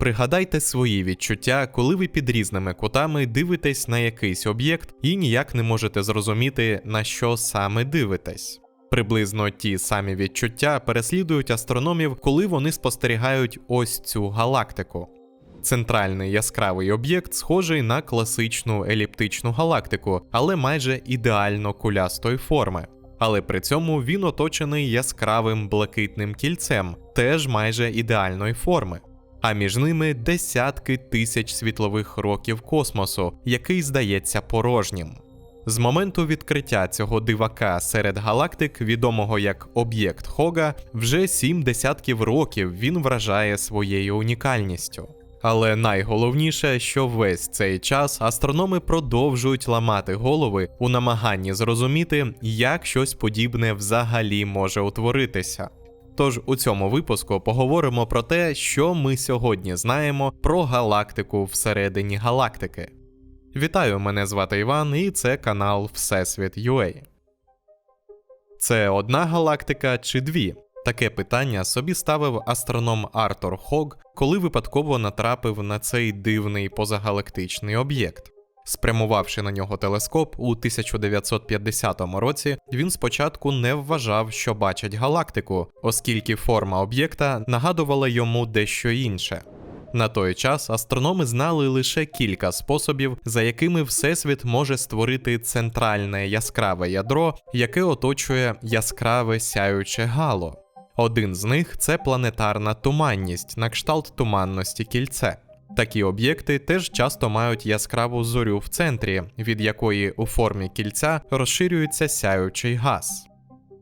Пригадайте свої відчуття, коли ви під різними кутами дивитесь на якийсь об'єкт і ніяк не можете зрозуміти, на що саме дивитесь. Приблизно ті самі відчуття переслідують астрономів, коли вони спостерігають ось цю галактику. Центральний яскравий об'єкт схожий на класичну еліптичну галактику, але майже ідеально кулястої форми. Але при цьому він оточений яскравим блакитним кільцем, теж майже ідеальної форми. А між ними десятки тисяч світлових років космосу, який здається порожнім. З моменту відкриття цього дивака серед галактик, відомого як об'єкт Хога, вже сім десятків років він вражає своєю унікальністю. Але найголовніше, що весь цей час астрономи продовжують ламати голови у намаганні зрозуміти, як щось подібне взагалі може утворитися. Тож у цьому випуску поговоримо про те, що ми сьогодні знаємо про галактику всередині галактики. Вітаю, мене звати Іван, і це канал Всесвіт UA. Це одна галактика чи дві? Таке питання собі ставив астроном Артур Хог, коли випадково натрапив на цей дивний позагалактичний об'єкт. Спрямувавши на нього телескоп у 1950 році, він спочатку не вважав, що бачить галактику, оскільки форма об'єкта нагадувала йому дещо інше. На той час астрономи знали лише кілька способів, за якими Всесвіт може створити центральне яскраве ядро, яке оточує яскраве сяюче гало. Один з них це планетарна туманність на кшталт туманності кільце. Такі об'єкти теж часто мають яскраву зорю в центрі, від якої у формі кільця розширюється сяючий газ.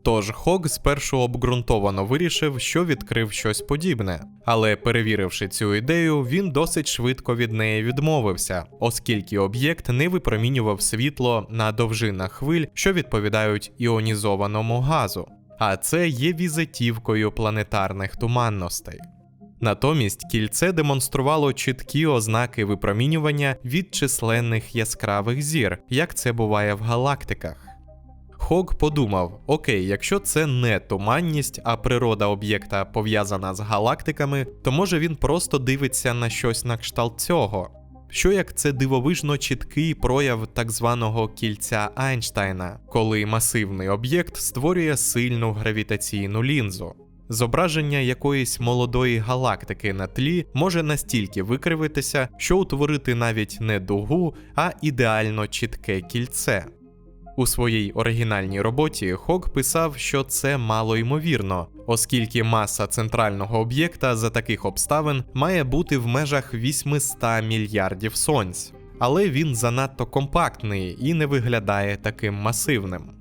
Тож Хог спершу обґрунтовано вирішив, що відкрив щось подібне, але перевіривши цю ідею, він досить швидко від неї відмовився, оскільки об'єкт не випромінював світло на довжинах хвиль, що відповідають іонізованому газу, а це є візитівкою планетарних туманностей. Натомість кільце демонструвало чіткі ознаки випромінювання від численних яскравих зір, як це буває в галактиках. Хог подумав: окей, якщо це не туманність, а природа об'єкта пов'язана з галактиками, то може він просто дивиться на щось на кшталт цього. Що як це дивовижно чіткий прояв так званого кільця Айнштайна, коли масивний об'єкт створює сильну гравітаційну лінзу. Зображення якоїсь молодої галактики на тлі може настільки викривитися, що утворити навіть не дугу, а ідеально чітке кільце. У своїй оригінальній роботі Хок писав, що це мало ймовірно, оскільки маса центрального об'єкта за таких обставин має бути в межах 800 мільярдів сонць, але він занадто компактний і не виглядає таким масивним.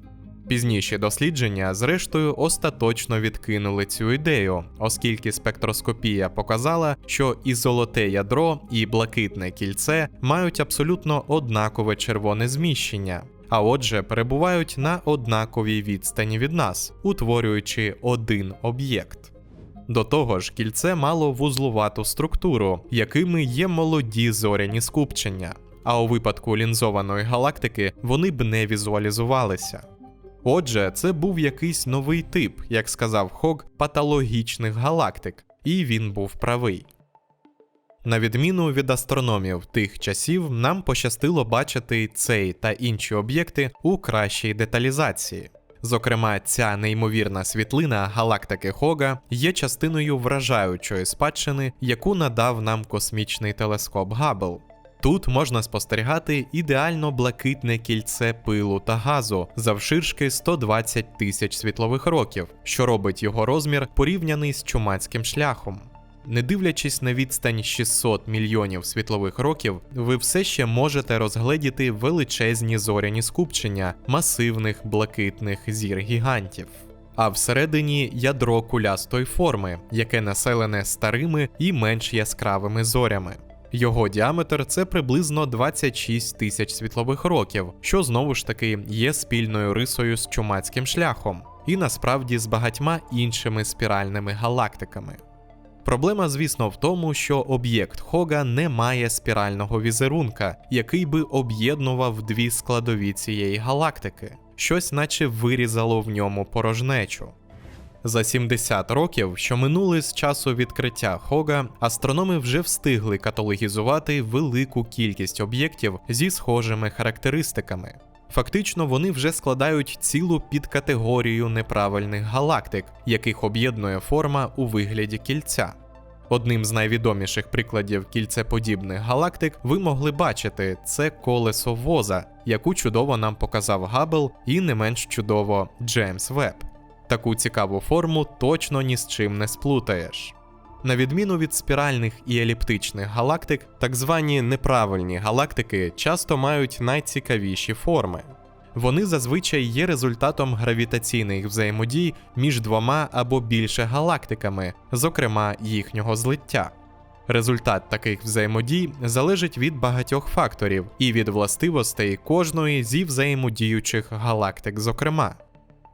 Пізніші дослідження, зрештою, остаточно відкинули цю ідею, оскільки спектроскопія показала, що і золоте ядро, і блакитне кільце мають абсолютно однакове червоне зміщення, а отже, перебувають на однаковій відстані від нас, утворюючи один об'єкт. До того ж, кільце мало вузлувату структуру, якими є молоді зоряні скупчення, а у випадку лінзованої галактики вони б не візуалізувалися. Отже, це був якийсь новий тип, як сказав Хог, патологічних галактик, і він був правий. На відміну від астрономів тих часів, нам пощастило бачити цей та інші об'єкти у кращій деталізації. Зокрема, ця неймовірна світлина галактики Хога є частиною вражаючої спадщини, яку надав нам космічний телескоп Габбл. Тут можна спостерігати ідеально блакитне кільце пилу та газу завширшки 120 тисяч світлових років, що робить його розмір порівняний з чумацьким шляхом. Не дивлячись на відстань 600 мільйонів світлових років, ви все ще можете розгледіти величезні зоряні скупчення масивних блакитних зір гігантів. А всередині ядро кулястої форми, яке населене старими і менш яскравими зорями. Його діаметр це приблизно 26 тисяч світлових років, що знову ж таки є спільною рисою з чумацьким шляхом, і насправді з багатьма іншими спіральними галактиками. Проблема, звісно, в тому, що об'єкт Хога не має спірального візерунка, який би об'єднував дві складові цієї галактики, щось наче вирізало в ньому порожнечу. За 70 років, що минули з часу відкриття Хога, астрономи вже встигли каталогізувати велику кількість об'єктів зі схожими характеристиками. Фактично, вони вже складають цілу підкатегорію неправильних галактик, яких об'єднує форма у вигляді кільця. Одним з найвідоміших прикладів кільцеподібних галактик ви могли бачити це колесо воза, яку чудово нам показав Габбл і не менш чудово Джеймс Веб. Таку цікаву форму точно ні з чим не сплутаєш. На відміну від спіральних і еліптичних галактик, так звані неправильні галактики часто мають найцікавіші форми. Вони зазвичай є результатом гравітаційних взаємодій між двома або більше галактиками, зокрема їхнього злиття. Результат таких взаємодій залежить від багатьох факторів і від властивостей кожної зі взаємодіючих галактик, зокрема.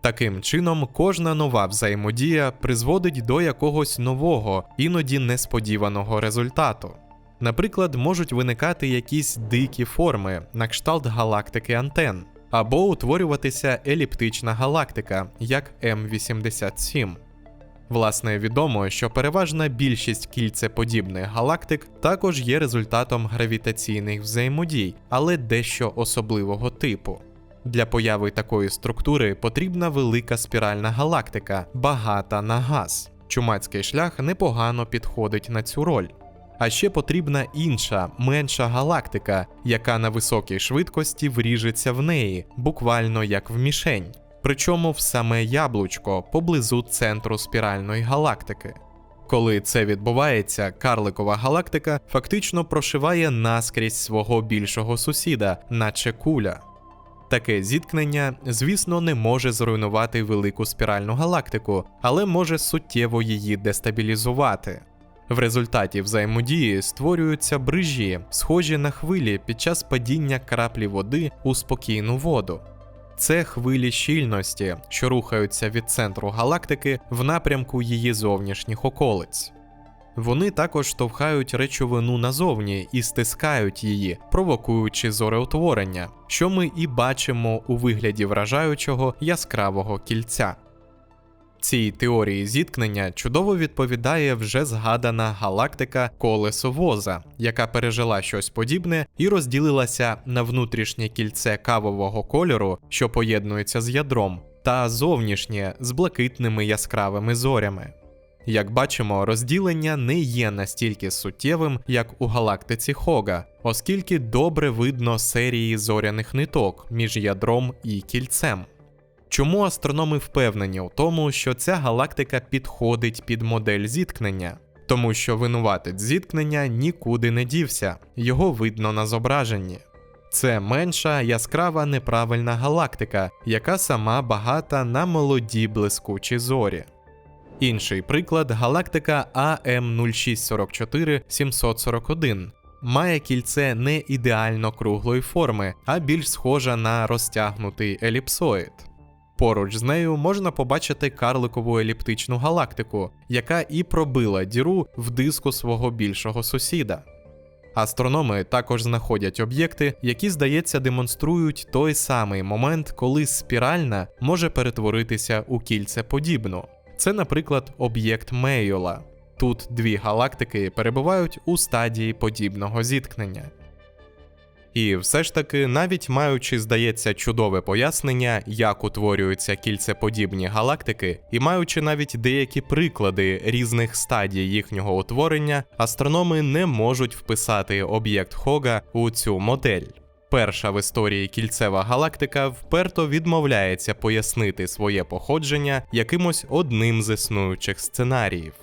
Таким чином, кожна нова взаємодія призводить до якогось нового, іноді несподіваного результату. Наприклад, можуть виникати якісь дикі форми, на кшталт галактики антен, або утворюватися еліптична галактика, як М87. Власне, відомо, що переважна більшість кільцеподібних галактик також є результатом гравітаційних взаємодій, але дещо особливого типу. Для появи такої структури потрібна велика спіральна галактика, багата на газ. Чумацький шлях непогано підходить на цю роль. А ще потрібна інша, менша галактика, яка на високій швидкості вріжеться в неї, буквально як в мішень, причому в саме яблучко поблизу центру спіральної галактики. Коли це відбувається, карликова галактика фактично прошиває наскрізь свого більшого сусіда, наче куля. Таке зіткнення, звісно, не може зруйнувати велику спіральну галактику, але може суттєво її дестабілізувати. В результаті взаємодії створюються брижі, схожі на хвилі під час падіння краплі води у спокійну воду. Це хвилі щільності, що рухаються від центру галактики в напрямку її зовнішніх околиць. Вони також штовхають речовину назовні і стискають її, провокуючи зореутворення, що ми і бачимо у вигляді вражаючого яскравого кільця. Цій теорії зіткнення чудово відповідає вже згадана галактика Колесо Воза, яка пережила щось подібне і розділилася на внутрішнє кільце кавового кольору, що поєднується з ядром, та зовнішнє з блакитними яскравими зорями. Як бачимо, розділення не є настільки суттєвим, як у галактиці Хога, оскільки добре видно серії зоряних ниток між ядром і кільцем. Чому астрономи впевнені у тому, що ця галактика підходить під модель зіткнення? Тому що винуватець зіткнення нікуди не дівся, його видно на зображенні. Це менша яскрава неправильна галактика, яка сама багата на молоді блискучі зорі. Інший приклад галактика АМ0644 741 має кільце не ідеально круглої форми, а більш схожа на розтягнутий еліпсоїд. Поруч з нею можна побачити карликову еліптичну галактику, яка і пробила діру в диску свого більшого сусіда. Астрономи також знаходять об'єкти, які, здається, демонструють той самий момент, коли спіральна може перетворитися у кільцеподібну. Це, наприклад, об'єкт Мейола. Тут дві галактики перебувають у стадії подібного зіткнення. І все ж таки, навіть маючи, здається, чудове пояснення, як утворюються кільцеподібні галактики, і маючи навіть деякі приклади різних стадій їхнього утворення, астрономи не можуть вписати об'єкт Хога у цю модель. Перша в історії кільцева галактика вперто відмовляється пояснити своє походження якимось одним з існуючих сценаріїв.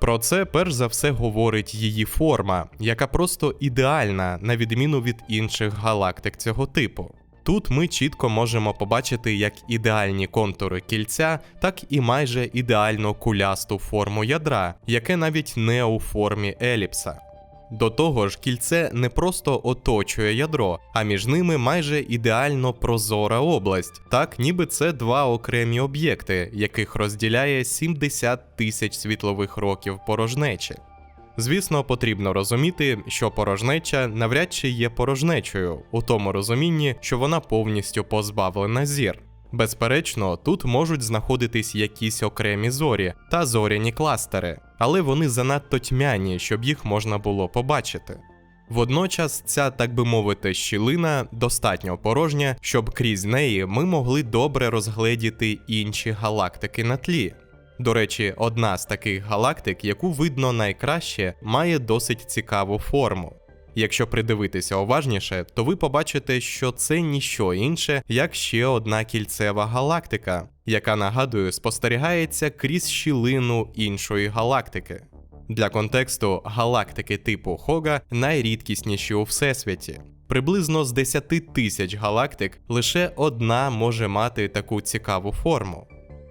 Про це перш за все говорить її форма, яка просто ідеальна на відміну від інших галактик цього типу. Тут ми чітко можемо побачити як ідеальні контури кільця, так і майже ідеально кулясту форму ядра, яке навіть не у формі еліпса. До того ж, кільце не просто оточує ядро, а між ними майже ідеально прозора область, так ніби це два окремі об'єкти, яких розділяє 70 тисяч світлових років порожнечі. Звісно, потрібно розуміти, що порожнеча навряд чи є порожнечою, у тому розумінні, що вона повністю позбавлена зір. Безперечно, тут можуть знаходитись якісь окремі зорі та зоряні кластери, але вони занадто тьмяні, щоб їх можна було побачити. Водночас ця, так би мовити, щілина достатньо порожня, щоб крізь неї ми могли добре розгледіти інші галактики на тлі. До речі, одна з таких галактик, яку видно найкраще, має досить цікаву форму. Якщо придивитися уважніше, то ви побачите, що це ніщо інше, як ще одна кільцева галактика, яка нагадую спостерігається крізь щілину іншої галактики. Для контексту галактики типу Хога найрідкісніші у всесвіті. Приблизно з 10 тисяч галактик лише одна може мати таку цікаву форму.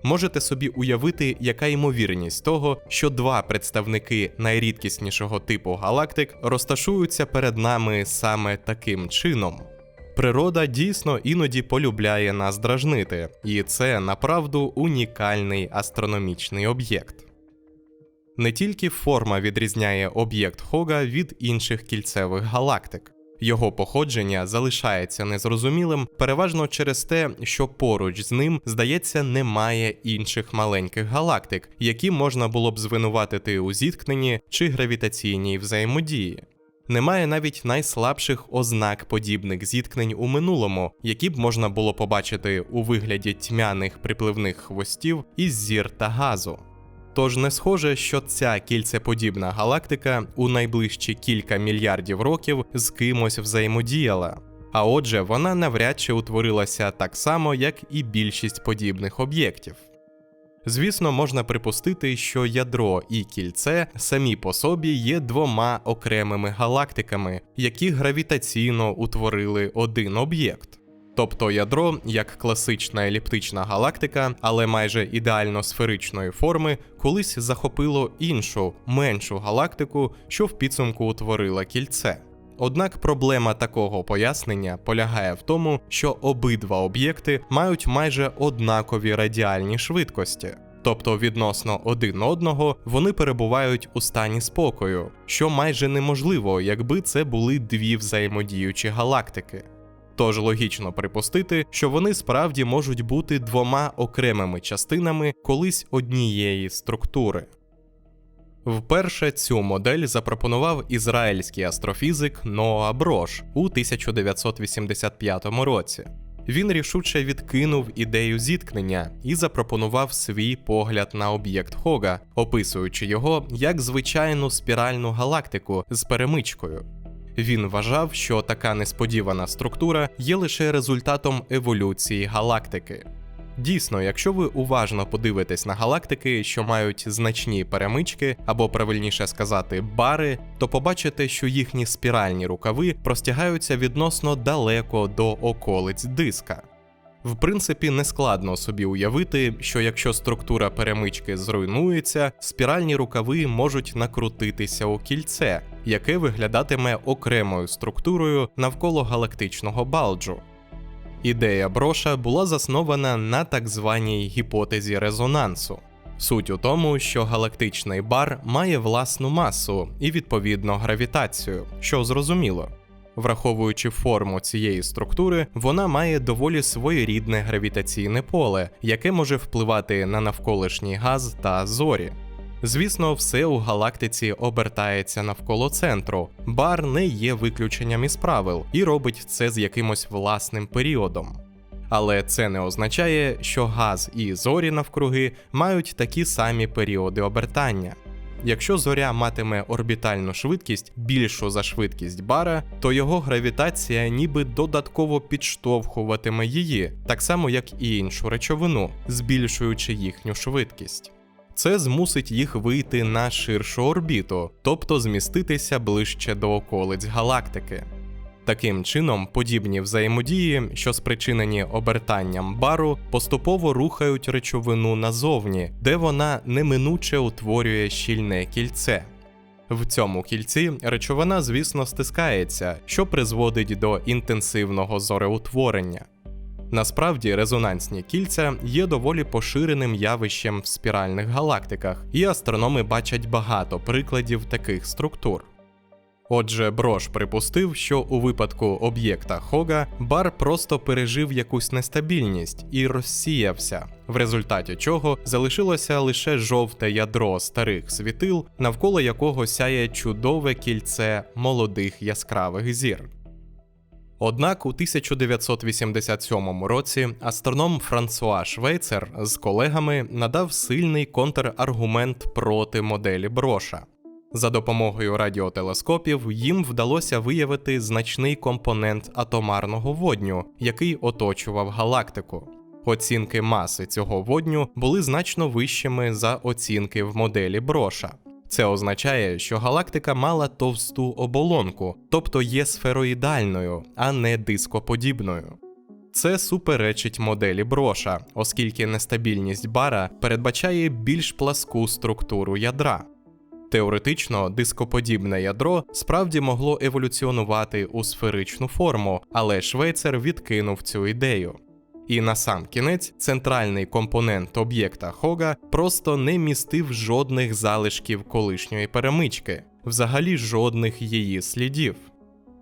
Можете собі уявити, яка ймовірність того, що два представники найрідкіснішого типу галактик розташуються перед нами саме таким чином. Природа дійсно іноді полюбляє нас дражнити, і це направду унікальний астрономічний об'єкт. Не тільки форма відрізняє об'єкт Хога від інших кільцевих галактик. Його походження залишається незрозумілим переважно через те, що поруч з ним, здається, немає інших маленьких галактик, які можна було б звинуватити у зіткненні чи гравітаційній взаємодії. Немає навіть найслабших ознак подібних зіткнень у минулому, які б можна було побачити у вигляді тьмяних припливних хвостів із зір та газу. Тож не схоже, що ця кільцеподібна галактика у найближчі кілька мільярдів років з кимось взаємодіяла. А отже, вона навряд чи утворилася так само, як і більшість подібних об'єктів. Звісно, можна припустити, що ядро і кільце самі по собі є двома окремими галактиками, які гравітаційно утворили один об'єкт. Тобто ядро, як класична еліптична галактика, але майже ідеально сферичної форми, колись захопило іншу, меншу галактику, що в підсумку утворила кільце. Однак проблема такого пояснення полягає в тому, що обидва об'єкти мають майже однакові радіальні швидкості. Тобто відносно один одного вони перебувають у стані спокою, що майже неможливо, якби це були дві взаємодіючі галактики. Тож логічно припустити, що вони справді можуть бути двома окремими частинами колись однієї структури. Вперше цю модель запропонував ізраїльський астрофізик Ноа Брош у 1985 році. Він рішуче відкинув ідею зіткнення і запропонував свій погляд на об'єкт Хога, описуючи його як звичайну спіральну галактику з перемичкою. Він вважав, що така несподівана структура є лише результатом еволюції галактики. Дійсно, якщо ви уважно подивитесь на галактики, що мають значні перемички, або правильніше сказати, бари, то побачите, що їхні спіральні рукави простягаються відносно далеко до околиць диска. В принципі, нескладно собі уявити, що якщо структура перемички зруйнується, спіральні рукави можуть накрутитися у кільце, яке виглядатиме окремою структурою навколо галактичного балджу. Ідея броша була заснована на так званій гіпотезі резонансу. Суть у тому, що галактичний бар має власну масу і відповідно гравітацію, що зрозуміло. Враховуючи форму цієї структури, вона має доволі своєрідне гравітаційне поле, яке може впливати на навколишній газ та зорі. Звісно, все у галактиці обертається навколо центру. Бар не є виключенням із правил і робить це з якимось власним періодом. Але це не означає, що газ і зорі навкруги мають такі самі періоди обертання. Якщо зоря матиме орбітальну швидкість більшу за швидкість бара, то його гравітація ніби додатково підштовхуватиме її, так само як і іншу речовину, збільшуючи їхню швидкість. Це змусить їх вийти на ширшу орбіту, тобто зміститися ближче до околиць галактики. Таким чином, подібні взаємодії, що спричинені обертанням бару, поступово рухають речовину назовні, де вона неминуче утворює щільне кільце. В цьому кільці речовина, звісно, стискається, що призводить до інтенсивного зореутворення. Насправді, резонансні кільця є доволі поширеним явищем в спіральних галактиках, і астрономи бачать багато прикладів таких структур. Отже, Брош припустив, що у випадку об'єкта Хога бар просто пережив якусь нестабільність і розсіявся, в результаті чого залишилося лише жовте ядро старих світил, навколо якого сяє чудове кільце молодих яскравих зір. Однак у 1987 році астроном Франсуа Швейцер з колегами надав сильний контраргумент проти моделі Броша. За допомогою радіотелескопів їм вдалося виявити значний компонент атомарного водню, який оточував галактику. Оцінки маси цього водню були значно вищими за оцінки в моделі Броша. Це означає, що галактика мала товсту оболонку, тобто є сфероїдальною, а не дископодібною. Це суперечить моделі Броша, оскільки нестабільність бара передбачає більш пласку структуру ядра. Теоретично, дископодібне ядро справді могло еволюціонувати у сферичну форму, але Швейцер відкинув цю ідею. І на сам кінець центральний компонент об'єкта Хога просто не містив жодних залишків колишньої перемички, взагалі жодних її слідів.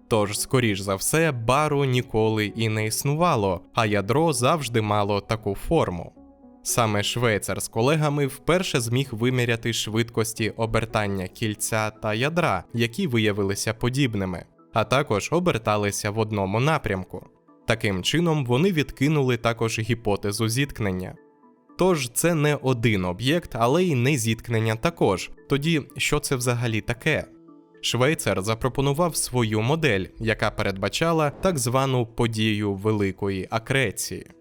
Тож, скоріш за все, бару ніколи і не існувало, а ядро завжди мало таку форму. Саме Швейцар з колегами вперше зміг виміряти швидкості обертання кільця та ядра, які виявилися подібними, а також оберталися в одному напрямку. Таким чином, вони відкинули також гіпотезу зіткнення. Тож це не один об'єкт, але й не зіткнення також. Тоді що це взагалі таке? Швейцар запропонував свою модель, яка передбачала так звану подію великої акреції.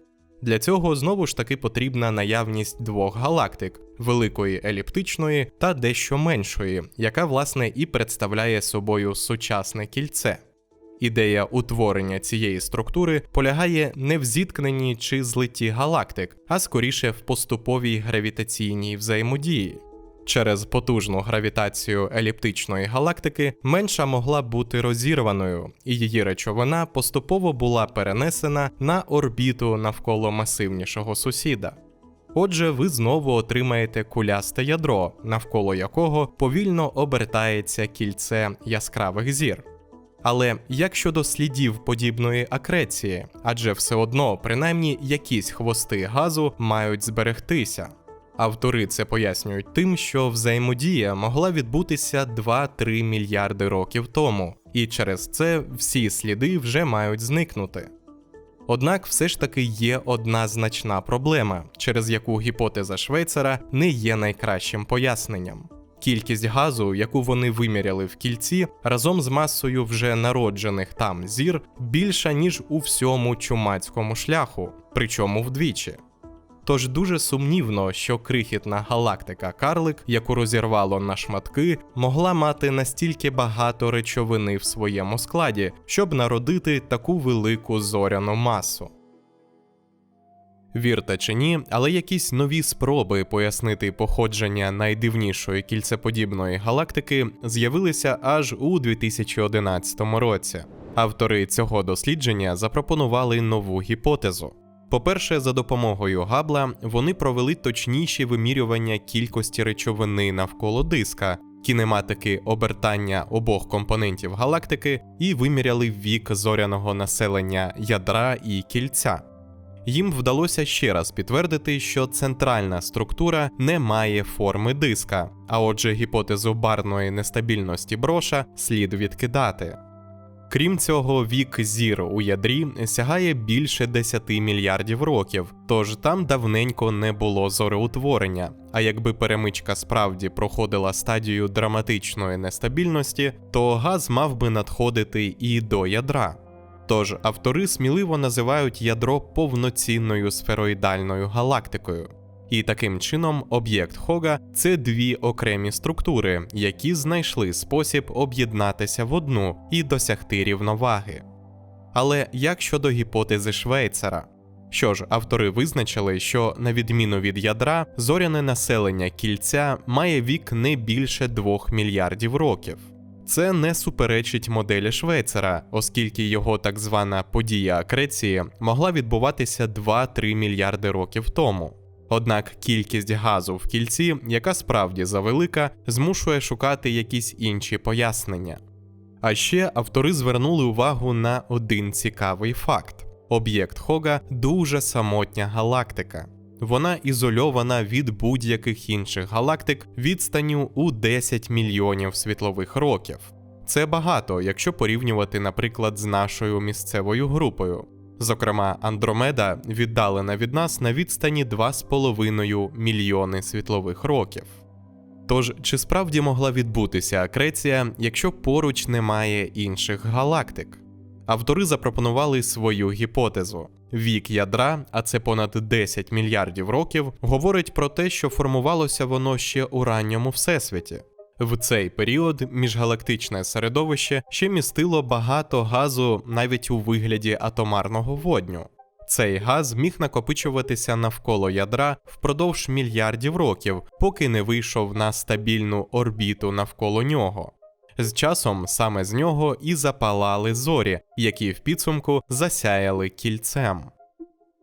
Для цього знову ж таки потрібна наявність двох галактик великої еліптичної та дещо меншої, яка власне і представляє собою сучасне кільце. Ідея утворення цієї структури полягає не в зіткненні чи злитті галактик, а скоріше в поступовій гравітаційній взаємодії. Через потужну гравітацію еліптичної галактики менша могла бути розірваною, і її речовина поступово була перенесена на орбіту навколо масивнішого сусіда. Отже, ви знову отримаєте кулясте ядро, навколо якого повільно обертається кільце яскравих зір. Але як щодо слідів подібної акреції, адже все одно принаймні якісь хвости газу мають зберегтися. Автори це пояснюють тим, що взаємодія могла відбутися 2-3 мільярди років тому, і через це всі сліди вже мають зникнути. Однак все ж таки є одна значна проблема, через яку гіпотеза Швейцера не є найкращим поясненням. Кількість газу, яку вони виміряли в кільці, разом з масою вже народжених там зір, більша ніж у всьому чумацькому шляху, причому вдвічі. Тож дуже сумнівно, що крихітна галактика Карлик, яку розірвало на шматки, могла мати настільки багато речовини в своєму складі, щоб народити таку велику зоряну масу. Вірте чи ні, але якісь нові спроби пояснити походження найдивнішої кільцеподібної галактики з'явилися аж у 2011 році. Автори цього дослідження запропонували нову гіпотезу. По-перше, за допомогою Габла вони провели точніші вимірювання кількості речовини навколо диска, кінематики обертання обох компонентів галактики і виміряли вік зоряного населення ядра і кільця. Їм вдалося ще раз підтвердити, що центральна структура не має форми диска, а отже, гіпотезу барної нестабільності броша слід відкидати. Крім цього, вік зір у ядрі сягає більше 10 мільярдів років, тож там давненько не було зореутворення. А якби перемичка справді проходила стадію драматичної нестабільності, то газ мав би надходити і до ядра. Тож автори сміливо називають ядро повноцінною сфероїдальною галактикою. І таким чином об'єкт Хога це дві окремі структури, які знайшли спосіб об'єднатися в одну і досягти рівноваги. Але як щодо гіпотези Швейцера? Що ж, автори визначили, що на відміну від ядра, зоряне населення кільця має вік не більше 2 мільярдів років. Це не суперечить моделі Швейцера, оскільки його так звана подія акреції могла відбуватися 2-3 мільярди років тому. Однак кількість газу в кільці, яка справді завелика, змушує шукати якісь інші пояснення. А ще автори звернули увагу на один цікавий факт: об'єкт Хога дуже самотня галактика. Вона ізольована від будь-яких інших галактик відстанню у 10 мільйонів світлових років. Це багато, якщо порівнювати, наприклад, з нашою місцевою групою. Зокрема, Андромеда віддалена від нас на відстані 2,5 мільйони світлових років. Тож, чи справді могла відбутися акреція, якщо поруч немає інших галактик? Автори запропонували свою гіпотезу. Вік ядра, а це понад 10 мільярдів років, говорить про те, що формувалося воно ще у ранньому всесвіті. В цей період міжгалактичне середовище ще містило багато газу навіть у вигляді атомарного водню. Цей газ міг накопичуватися навколо ядра впродовж мільярдів років, поки не вийшов на стабільну орбіту навколо нього. З часом саме з нього і запалали зорі, які в підсумку засяяли кільцем.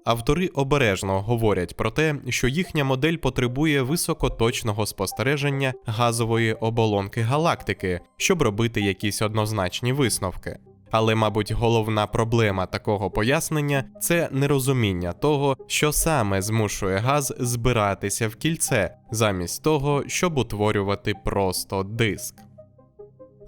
Автори обережно говорять про те, що їхня модель потребує високоточного спостереження газової оболонки галактики, щоб робити якісь однозначні висновки. Але, мабуть, головна проблема такого пояснення це нерозуміння того, що саме змушує газ збиратися в кільце, замість того, щоб утворювати просто диск.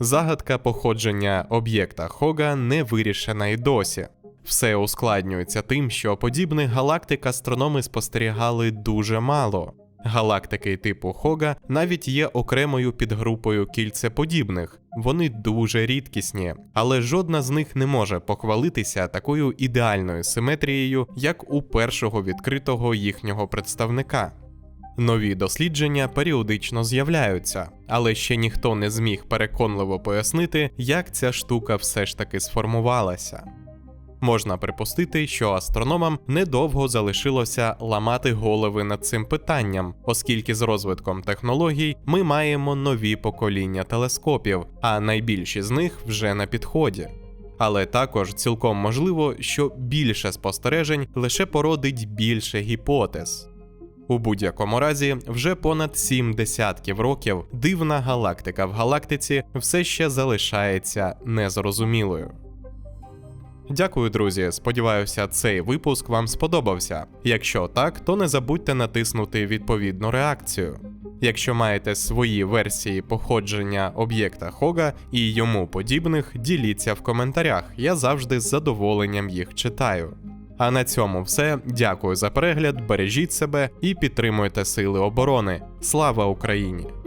Загадка походження об'єкта Хога не вирішена й досі. Все ускладнюється тим, що подібних галактик астрономи спостерігали дуже мало. Галактики типу Хога навіть є окремою підгрупою кільцеподібних, вони дуже рідкісні, але жодна з них не може похвалитися такою ідеальною симетрією, як у першого відкритого їхнього представника. Нові дослідження періодично з'являються, але ще ніхто не зміг переконливо пояснити, як ця штука все ж таки сформувалася. Можна припустити, що астрономам недовго залишилося ламати голови над цим питанням, оскільки з розвитком технологій ми маємо нові покоління телескопів, а найбільші з них вже на підході. Але також цілком можливо, що більше спостережень лише породить більше гіпотез. У будь-якому разі, вже понад сім десятків років дивна галактика в галактиці все ще залишається незрозумілою. Дякую, друзі. Сподіваюся, цей випуск вам сподобався. Якщо так, то не забудьте натиснути відповідну реакцію. Якщо маєте свої версії походження об'єкта Хога і йому подібних, діліться в коментарях. Я завжди з задоволенням їх читаю. А на цьому все. Дякую за перегляд, бережіть себе і підтримуйте Сили оборони. Слава Україні!